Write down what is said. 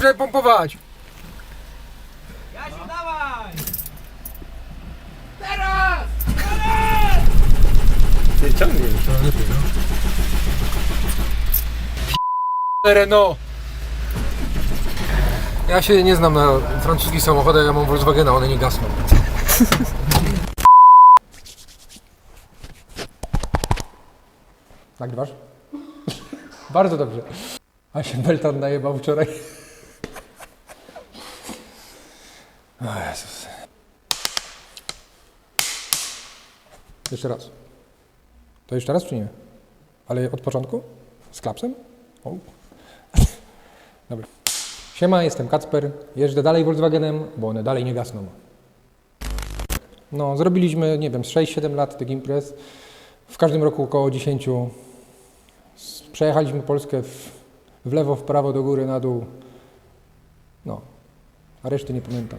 żeby pompować. Jasiu, dawaj! Ty ciągniesz. Renault. Ja się nie znam na francuskich samochodach, ja mam Volkswagena, one nie gasną. Nagrywasz? Bardzo dobrze. A się Beltan najebał wczoraj. O Jezus. Jeszcze raz. To jeszcze raz czy nie? Ale od początku? Z klapsem? O. Dobra. Siema, jestem Kacper. Jeżdżę dalej Volkswagenem, bo one dalej nie gasną. No, zrobiliśmy, nie wiem, z 6-7 lat tych imprez. W każdym roku około 10. S- Przejechaliśmy Polskę w, w lewo, w prawo, do góry, na dół. No, a reszty nie pamiętam.